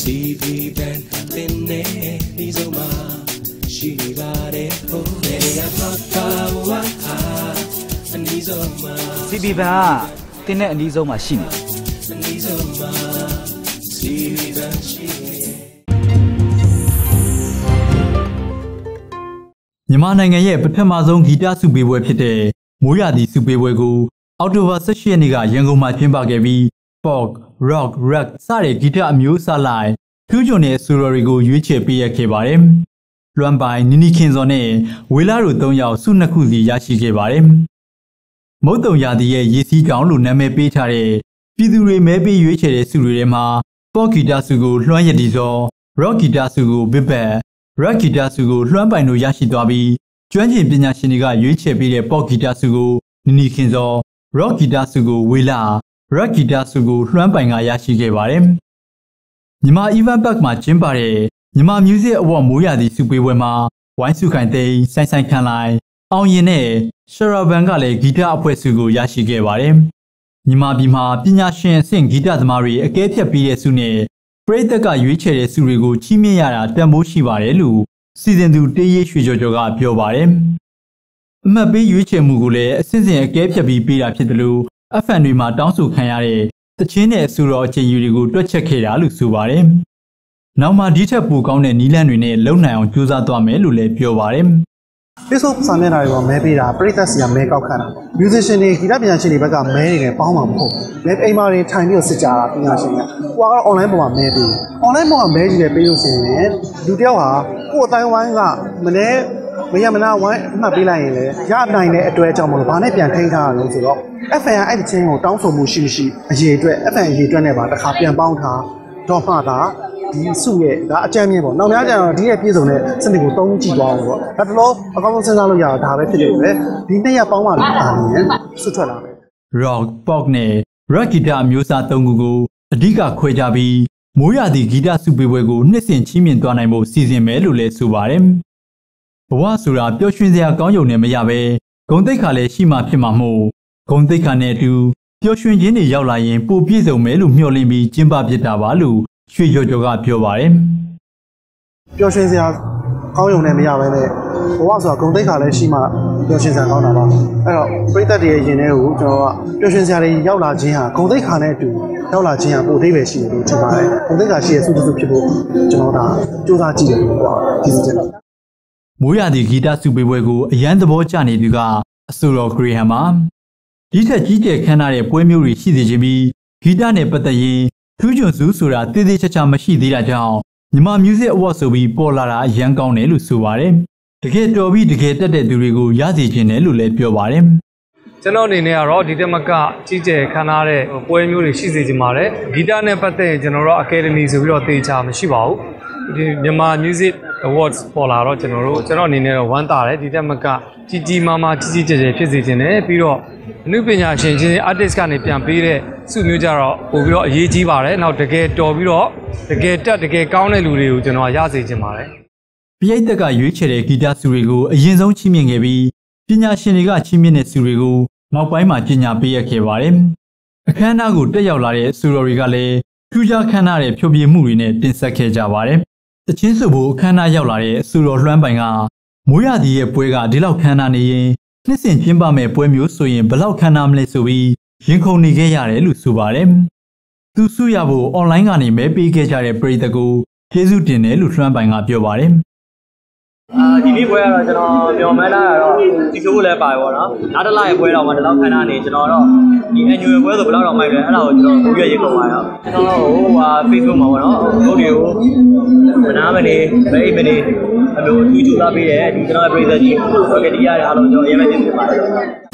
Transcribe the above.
CV band တင်နေဒီဆုံးမှာရှိပါတယ်ဟိုနေရမှာကာဝါအာအနီးဆုံးမှာ CB ဘန်ကတင်းတဲ့အနည်းဆုံးမှာရှိနေတယ်အနီးဆုံးမှာ CV band ရှိနေမြန်မာနိုင်ငံရဲ့ပထမဆုံးဂီတစုပေးပွဲဖြစ်တဲ့မိုးရာသီစုပေးပွဲကိုအောက်တိုဘာ16ရက်နေ့ကရန်ကုန်မှာကျင်းပခဲ့ပြီး pop, rock, rap စတဲ့ဂီတအမျိုးအစားလိုက်ထူးချွန်တဲ့ဆိုတော်တွေကိုရွေးချယ်ပေးရခဲ့ပါတယ်။လွမ်ပိုင်နီနီခင်စောနဲ့ဝေလာတို့၃ယောက်စုနှစ်ခုစီရရှိခဲ့ပါတယ်။မုတ်တုံရာသီရဲ့ရေစီးကောင်လို့နာမည်ပေးထားတဲ့ပြည်သူတွေမဲပေးရွေးချယ်တဲ့စုတွေထဲမှာ pop ဂီတစုကိုလွှမ်းရည်ဒီစော rock ဂီတစုကိုဘစ်ဘက် rock ဂီတစုကိုလွှမ်းပိုင်တို့ရရှိသွားပြီးကျွမ်းကျင်ပညာရှင်တွေကရွေးချယ်ပေးတဲ့ pop ဂီတစုကိုနီနီခင်စော rock ဂီတစုကိုဝေလာ rock ဂီတစုကိုလွှမ်းပိုင်ကရရှိခဲ့ပါတယ်။မြန်မာ event park မှာကျင်းပတဲ့မြန်မာ music award မိုးရာသီစုပေးပွဲမှာဝိုင်းစုခိုင်သိန်းဆိုင်ဆိုင်ခန့်လိုက်အောင်ရင်နဲ့ရှရာဗန်ကလည်းဂီတအဖွဲ့စုကိုရရှိခဲ့ပါတယ်။မြန်မာပြည်မှာပညာရှင်အဆင့်ဂီတသမားတွေအကဲဖြတ်ပြီးတဲ့စုနဲ့ပရိသတ်ကရွေးချယ်တဲ့စုတွေကိုချီးမြှင့်ရတာတန်ဖိုးရှိပါတယ်လို့စီစဉ်သူတေးရေးရွှေကျော်ကျော်ကပြောပါတယ်။အမှတ်ပေးရွေးချယ်မှုကိုလည်းအစစ်အစဉ်အကဲဖြတ်ပြီးပေးတာဖြစ်တယ်လို့ FN တွေမှာတောင်းဆိုခံရတဲ့တချင်းနဲ့အဆိုတော်အခြေယူတွေကိုတွက်ချက်ခဲ့တာလို့ဆိုပါတယ်။နောက်မှဒီထက်ပိုကောင်းတဲ့နီးလန်းတွေနဲ့လုံနိုင်အောင်ကြိုးစားသွားမယ်လို့လည်းပြောပါတယ်။ Facebook စာမျက်နှာတွေပေါ်မဲပေးတာပရိသတ်စီကမဲကောက်ခံတာ musician တွေဂီတပညာရှင်တွေဘက်ကမဲတွေနဲ့ပေါင်းမှာမဟုတ်မဲအိမ်မာတွေထိုင်ပြီးတော့စစ်ကြတာပညာရှင်တွေကဟိုကတော့ online ပေါ်မှာမဲပေးတယ် online ပေါ်မှာမဲကြည့်တယ်ပေးလို့ရှိရင်လူတယောက်ဟာကိုယ်အတိုင်းဝိုင်းကမနေ့ မရမနာဝိုင်းအမှတ်ပေးလိုက်ရင်လည်းရနိုင်တဲ့အတွက်ကြောင့်မလို့ဘာနဲ့ပြန်ထိန်းထားရလို့ဆိုတော့ FN ကအဲ့ဒီချင်းကိုတောင်းဆိုမှုရှိမရှိအရေးအတွက် FN အရေးအတွက်နဲ့ပါတစ်ခါပြန်ပေါင်းထားတော့မှသာဒီစုရဲ့ဒါအကြမ်းမြင်ပေါ့နောက်များကျတော့ဒီရဲ့ပြည်စုံတဲ့စနစ်ကိုတုံးကြည့်သွားအောင်ပေါ့ဒါတလို့အကောင်းဆုံးစဉ်းစားလို့ရတာဒါပဲဖြစ်တယ်ပဲဒီနှစ်ရက်ပေါင်းမှလည်းဒါနေဆွတ်ထွက်လာတယ် rock, pop နဲ့ rock ဂီတအမျိုးအစား၃ခုကိုအဓိကခွဲခြားပြီးမိုးရာသီဂီတစုပေးပွဲကိုနှစ်စဉ်ချီးမြှင့်သွားနိုင်ဖို့စီစဉ်မယ်လို့လည်းဆိုပါတယ်။ ဘဝဆိုတာပျော်ရွှင်စရာကောင်းရုံနဲ့မရပဲဂုံတိတ်ခါလည်းရှိမှဖြစ်မှာမို့ဂုံတိတ်ခါနဲ့အတူပျော်ရွှင်ခြင်းတွေရောက်လာရင်ပိုပြည့်စုံမယ်လို့မျှော်လင့်ပြီးကျင်းပဖြစ်တာပါလို့ရွှေကျော်ကျော်ကပြောပါတယ်။ပျော်ရွှင်စရာကောင်းရုံနဲ့မရဘဲနဲ့ဘဝဆိုတာဂုံတိတ်ခါလည်းရှိမှပျော်ရွှင်စရာကောင်းတာပါအဲ့တော့ပြိသက်တွေရဲ့ရင်ထဲကိုကျွန်တော်ကပျော်ရွှင်စရာတွေရောက်လာခြင်းဟာဂုံတိတ်ခါနဲ့အတူရောက်လာခြင်းဟာပိုအသေးပဲရှိတယ်လို့ထင်ပါတယ်ဂုံတိတ်ခါရှိရဲ့စုစုဖြစ်ဖို့ကျွန်တော်ဒါစူးစမ်းကြည့်တယ်လို့ပြောဒီစချက် မိုးရာသီဂီတစုပေးပွဲကိုအရန်သဘောကျနေသူကအဆိုတော်ဂရီဟမ်ပါဒီထက်ကြီးကျယ်ခမ်းနားတဲ့ပွဲမျိုးတွေရှိစေခြင်းပြီးဂီတနဲ့ပတ်သက်ရင်ထူးချွန်စုဆိုတာတည်တည်ချာချာမရှိသေးတာကြောင့်မြန်မာ Music Award ဆိုပြီးပေါ်လာတာအရန်ကောင်းတယ်လို့ဆိုပါတယ်တကယ်တော်ပြီးတကယ်တက်တဲ့သူတွေကိုရစေခြင်းတယ်လို့လည်းပြောပါတယ်ကျွန်တော်အနေနဲ့ကတော့ဒီတက်မကကြီးကျယ်ခမ်းနားတဲ့ပွဲမျိုးတွေရှိစေချင်ပါတယ်ဂီတနဲ့ပတ်သက်ရင်ကျွန်တော်တို့ Academy ဆိုပြီးတော့တေချာမရှိပါဘူးဒီမြန်မာ Music Awards ပေါ်လာတော့ကျွန်တော်တို့ကျွန်တော်အနေနဲ့တော့ဝမ်းသာတယ်ဒီတက်မကကြီးကြီးမားမားကြီးကြီးကျယ်ကျယ်ဖြစ်စေချင်တယ်ပြီးတော့အနုပညာရှင်ချင်း artist ကနေပြန်ပေးတဲ့စုမျိုးကြတော့ပို့ပြီးတော့အရေးကြီးပါတယ်နောက်တကယ်တော်ပြီးတော့တကယ်တက်တကယ်ကောင်းတဲ့လူတွေကိုကျွန်တော်ရစေချင်ပါတယ်ပြိဿက်ကရွေးချယ်တဲ့ဂီတစုတွေကိုအရင်ဆုံးချီးမြှင့်ခဲ့ပြီးပညာရှင်တွေကချီးမြှင့်တဲ့စုတွေကိုနောက်ပိုင်းမှာကြီးညာပေးရခဲ့ပါတယ်အခမ်းအနားကိုတက်ရောက်လာတဲ့စုတော်တွေကလည်းထူးခြားခမ်းနားတဲ့ဖြိုပြမှုတွေနဲ့တင်ဆက်ခဲ့ကြပါတယ် တချင်းစုဖို့အခမ်းအနားရောက်လာတဲ့စုတော်လွှမ်းပိုင်ကမိုးရသည်ရဲ့ပွဲကဒီလောက်ခမ်းနားနေရင်နှစ်စဉ်ကျင်းပမဲ့ပွဲမျိုးဆိုရင်ဘယ်လောက်ခမ်းနားမလဲဆိုပြီးရင်ခုန်နေခဲ့ရတယ်လို့ဆိုပါတယ်သူစုရဖို့ online ကနေမဲပေးခဲ့ကြတဲ့ပရိသတ်ကိုကျေးဇူးတင်တယ်လို့လွှမ်းပိုင်ကပြောပါတယ် အာဒီနေ့ပွဲကတော့ကျွန်တော်မျှော်မှန်းတာကတော့ဒီဆိုးလည်းပါတယ်ပေါ့နော်နောက်တစ်လရဲ့ပွဲတော့မှဒီလောက်ခန်းထားနေကျွန်တော်တော့ဒီ annual ပွဲဆိုဘယ်လောက်တော့မိုက်လဲအဲ့ဒါကိုကျွန်တော်ကိုပြည့်ရေကုန်သွားတော့ကျွန်တော်ဟိုဟာ Facebook မှာပေါ့နော်ဘုတ်တွေကိုမနာမနေမအိပ်မနေအလိုထူးထူးလာပေးတယ်ဒီကျွန်တော်ရဲ့ပြည်သက်ကြီးဆိုကြဒီရတဲ့အားလုံးကျွန်တော်အရင်ပဲတင်ပြပါတယ်